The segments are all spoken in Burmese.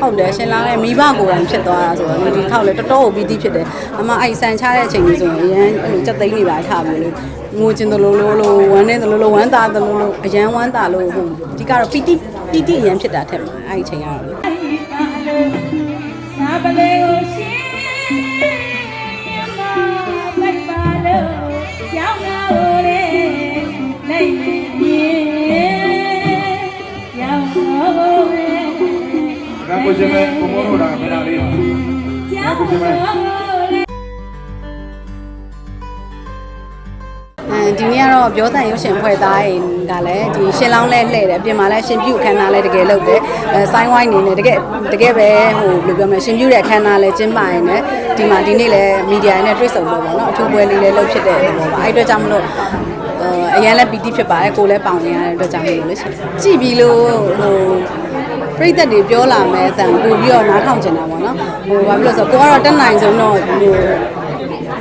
ဟုတ်တယ်ရှင်လောင်းရဲ့မိဘကိုယ်တိုင်ဖြစ်သွားတာဆိုတော့ဒီခေါက်လေတော်တော်ကိုပြီးတိဖြစ်တယ်အမအဲ့ဆန်ချတဲ့အချိန်ကြီးဆိုရင်အရန်အဲ့လိုစက်သိန်းနေပါထားပြီးလို့ငိုချင်တယ်လို့လို့လို့ဝမ်းနေတယ်လို့လို့ဝမ်းသာတယ်လို့လို့အရန်ဝမ်းသာလို့ဟိုဒီကတော့ပီတိပီတိအရန်ဖြစ်တာထက်မှာအဲ့ဒီအချိန်ကတော့ ကိုရှင်မဲဘုံဘုံတို့တာမနာလေးပါကြောင်းတော့လေအဲဒီနေ့ကတော့ပြောတန်ရုပ်ရှင်ဖွဲ့သားရင်ကလည်းဒီရှင်လောင်းလဲလှည့်တယ်အပြင်မှာလည်းရှင်ပြုတ်ခန်းနာလဲတကယ်လုပ်တယ်အဲဆိုင်းဝိုင်းနေနေတကယ်တကယ်ပဲဟိုဘယ်လိုပြောမလဲရှင်ပြုတ်တဲ့ခန်းနာလဲကျင်းပရင်လည်းဒီမှာဒီနေ့လည်းမီဒီယာနဲ့တွေ့ဆုံလို့ပေါ့နော်အထူးပွဲလေးလည်းလုပ်ဖြစ်တဲ့ပေါ့ပါအဲ့အတွက်ကြောင့်မလို့အရင်လည်းပီတိဖြစ်ပါတယ်ကိုလည်းပေါင်နေရတဲ့အတွက်ကြောင့်မလို့လေရှင်ကြည့်ပြီးလို့ဟို ပြိသက်တွေပြောလာမယ်အတန်ပို့ပြီးတော့နားထောင်ကျင်တာပေါ့နော်ဟိုဘာဖြစ်လို့ဆိုတော့ကိုကတော့တက်နိုင်ဆုံးတော့ဟို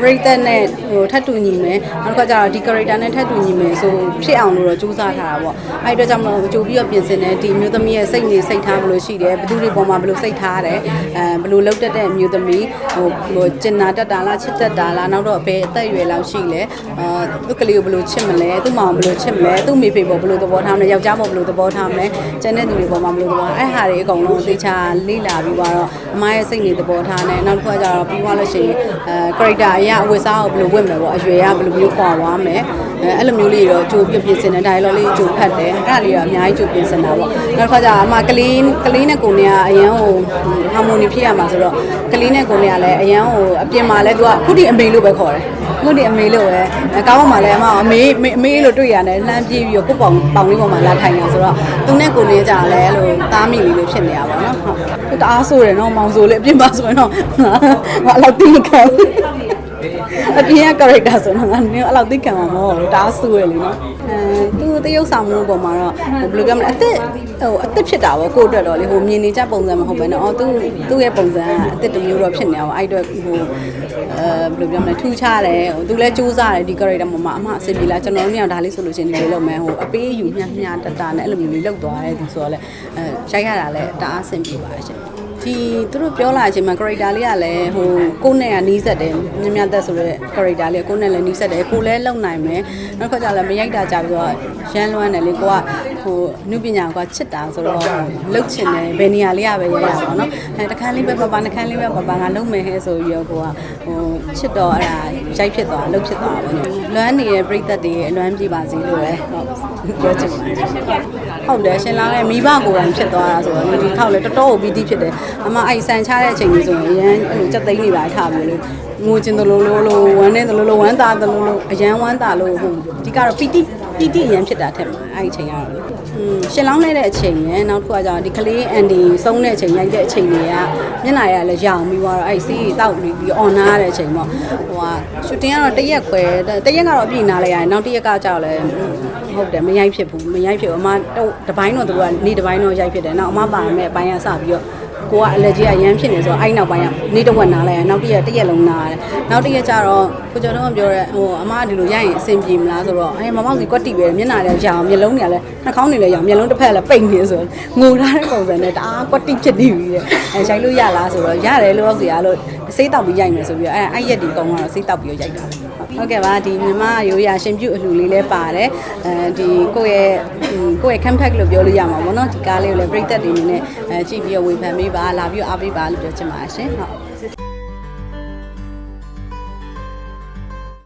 ပရိသတ်နဲ့ဟိုထပ်တူညီမယ်နောက်တစ်ခါကျတော့ဒီ character နဲ့ထပ်တူညီမယ်ဆိုဖြစ်အောင်လို့တော့စူးစမ်းထားတာပေါ့အဲ့ဒီအတွက်ကြောင့်မလို့ကြိုပြီးတော့ပြင်ဆင်တယ်ဒီမျိုးသမီးရဲ့စိတ်နေစိတ်ထားဘယ်လိုရှိတယ်ဘယ်သူတွေပေါ်မှာဘယ်လိုစိတ်ထားတယ်အဲဘယ်လိုလုပ်တတ်တဲ့မျိုးသမီးဟိုဟိုကျင်နာတတ်တာလားချစ်တတ်တာလားနောက်တော့ဘယ်အသက်အရွယ်လောက်ရှိလဲအာသူ့ကလေးကိုဘယ်လိုချစ်မလဲသူ့မောင်ဘယ်လိုချစ်မလဲသူ့မိဖေပေါ်ဘယ်လိုသဘောထားမလဲယောက်ျားပေါ်ဘယ်လိုသဘောထားမလဲကျန်တဲ့သူတွေပေါ်မှာဘယ်လိုသဘောအဲ့ဟာတွေအကုန်လုံးသေချာလေ့လာပြီးတော့အမရဲ့စိတ်နေသဘောထားနဲ့နောက်တစ်ခါကျတော့ပြီးသွားလို့ရှိရင်အဲ character အရာအဝတ်စားကိုဘယ်လိုဝတ်မယ်ပေါ့အရွယ်ကဘယ်လိုမျိုးခွာသွားမယ်အဲအဲ့လိုမျိုးလေးတော့ကြိုပြပြင်ဆင်တဲ့ dialogue လေးကြိုဖတ်တယ်အဲ့ဒါလေးတော့အများကြီးကြိုပြင်ဆင်တာပေါ့နောက်တစ်ခါကျတော့အမကလေးကလေးနဲ့ကိုယ်နဲ့ကအရန်ဟို harmony ဖြစ်ရမှာဆိုတော့ကလေးနဲ့ကိုယ်နဲ့ကလည်းအရန်ဟိုအပြင်မှာလည်းသူကခုတည်းအမေလို့ပဲခေါ်တယ်ခုတည်းအမေလို့ပဲအကောင်းမှလည်းအမအမေအမေလို့တွေ့ရတယ်လှမ်းပြေးပြီးတော့ကိုယ့်ပေါင်ပေါင်လေးပေါ်မှာလာထိုင်တာဆိုတော့သူနဲ့ကိုယ်နဲ့ကြလည်းအဲ့လိုသားမိလေးလေးဖြစ်နေရပါတော့ဟုတ်သူတအားဆိုးတယ်နော်မောင်ဆိုးလေးအပြင်မှာဆိုရင်တော့ငါအဲ့လောက်တိမခံဘူး အပြင်က character ဆိုတော့ငါနည်းအဲ့လောက်သိခံမှာမဟုတ်ဘူးဒါဆူရယ်လीနော်အဲသူတရုပ်ဆောင်မှုပုံမှာတော့ဟိုဘယ်လိုပြောမလဲအသက်ဟိုအသက်ဖြစ်တာပေါ့ကိုယ့်အတွက်တော့လေဟိုမြင်နေကြပုံစံမဟုတ်ဘဲနော်အော်သူသူ့ရဲ့ပုံစံကအသက်တစ်မျိုးတော့ဖြစ်နေတာပေါ့အဲ့အတွက်ဟိုအဲဘယ်လိုပြောမလဲထူးခြားတယ်ဟိုသူလည်းစူးစားတယ်ဒီ character ပုံမှာအမအဆင်ပြေလားကျွန်တော်တို့ညဒါလေးဆိုလို့ရှိရင်ဒီလိုလုပ်မယ်ဟိုအပေးယူမျှမျှတတနဲ့အဲ့လိုမျိုးလေးလုပ်သွားတယ်သူဆိုတော့လေအဲရိုက်ရတာလည်းတအားအဆင်ပြေပါတယ်ရှင် ဒီသူတို့ပြောလာချိန်မှာ character လေးကလည်းဟိုကိုယ့်နဲ့ကနီးစပ်တယ်မြင်မြတ်သက်ဆိုတဲ့ character လေးကကိုယ့်နဲ့လည်းနီးစပ်တယ်ကိုယ်လည်းလုံနိုင်မယ်နောက်တစ်ခါကျလည်းမရိုက်တာကြပြီးတော့ရမ်းလွမ်းတယ်လေကိုကဟိုနုပညာကချစ်တာဆိုတော့လှုပ်ချင်တယ်ဘယ်နေရာလေးကပဲရရပါတော့နော်အဲတခန်းလေးပဲပပနှခန်းလေးပဲပပငါလုံမယ်ဟဲဆိုပြီးတော့ကိုကဟိုချစ်တော့အဲ့ဒါရိုက်ဖြစ်သွားလှုပ်ဖြစ်သွားပါဘူးလွမ်းနေတဲ့ပြိသက်တွေအလွမ်းပြေပါစေလို့လည်းဟုတ် ပြောချင်ပါတယ်ဟုတ်တယ်ရှင်လောင်းရဲ့မိဘကိုယ်တိုင်ဖြစ်သွားတာဆိုတော့ဒီခေါက်လေတော်တော်ကိုပြီးတိဖြစ်တယ်အမအဲ့ဆန်ချတဲ့အချိန်ကြီးဆိုရင်အရန်အဲ့လိုစက်သိန်းနေပါထားပြီးလို့ငိုချင်တယ်လို့လို့လို့ဝမ်းနေတယ်လို့လို့ဝမ်းသာတယ်လို့လို့အရန်ဝမ်းသာလို့ဟိုဒီကတော့ပီတိ ပီတိအရန်ဖြစ်တာထက်မှာအဲ့ဒီအချိန်ကတော့လေอืมရှင်လောင်းနေတဲ့အချိန်ရယ်နောက်တစ်ခုကကျတော့ဒီကလေးအန်ဒီစုံးတဲ့အချိန်ရိုက်တဲ့အချိန်တွေကမျက်နှာရလည်းရောင်ပြီးသွားတော့အဲ့စီးတောက်ပြီးပြီး on နာရတဲ့အချိန်ပေါ့ဟိုကရှူတင်ကတော့တရက်ခွဲတရက်ကတော့အပြည့်နားလိုက်ရတယ်နောက်တရက်ကကျတော့လည်းဟုတ်တယ်မရိုက်ဖြစ်ဘူးမရိုက်ဖြစ်ဘူးအမတော့တပိုင်းတော့သူကနေတပိုင်းတော့ရိုက်ဖြစ်တယ်နောက်အမပါမယ်အပိုင်းကစပြီးတော့ ကိုကအလက်ကြီးကရမ်းဖြစ်နေဆိုတော့အဲ့နောက်ပိုင်းကနေတစ်ဝက်နားလိုက်ရနောက်တစ်ရက်တစ်ရက်လုံးနားရတယ်နောက်တစ်ရက်ကျတော့ကိုကျော်တော့ပြောရဲဟိုအမကဒီလိုရိုက်ရင်အဆင်ပြေမလားဆိုတော့အဲမမောက်စီကွက်တီပဲမျက်နှာလည်းရောင်မျက်လုံးတွေကလည်းနှာခေါင်းတွေလည်းရောင်မျက်လုံးတစ်ဖက်လည်းပိတ်နေဆိုငိုထားတဲ့ပုံစံနဲ့တအားကွက်တီဖြစ်နေပြီတဲ့အဲရိုက်လို့ရလားဆိုတော့ရတယ်လို့ဟုတ်စီအားလို့စိတ်တောက်ပြီးရိုက်မယ်ဆိုပြီးတော့အဲအဲ့ရက်ဒီကုန်းကတော့စိတ်တောက်ပြီးရိုက်တာ ဟုတ်ကဲ့ပါဒီမြမရိုးရာရှင်ပြုတ်အလှူလေးလည်းပါတယ်အဲဒီကိုယ့်ရဲ့ကိုယ့်ရဲ့ campaign လို့ပြောလို့ရမှာပေါ့နော်ဒီကားလေးကိုလည်းပြိသက်တွေအနေနဲ့အဲကြည့်ပြီးတော့ဝေဖန်ပေးပါလာပြီးတော့အားပေးပါလို့ပြောချင်ပါတယ်ရှင်ဟုတ်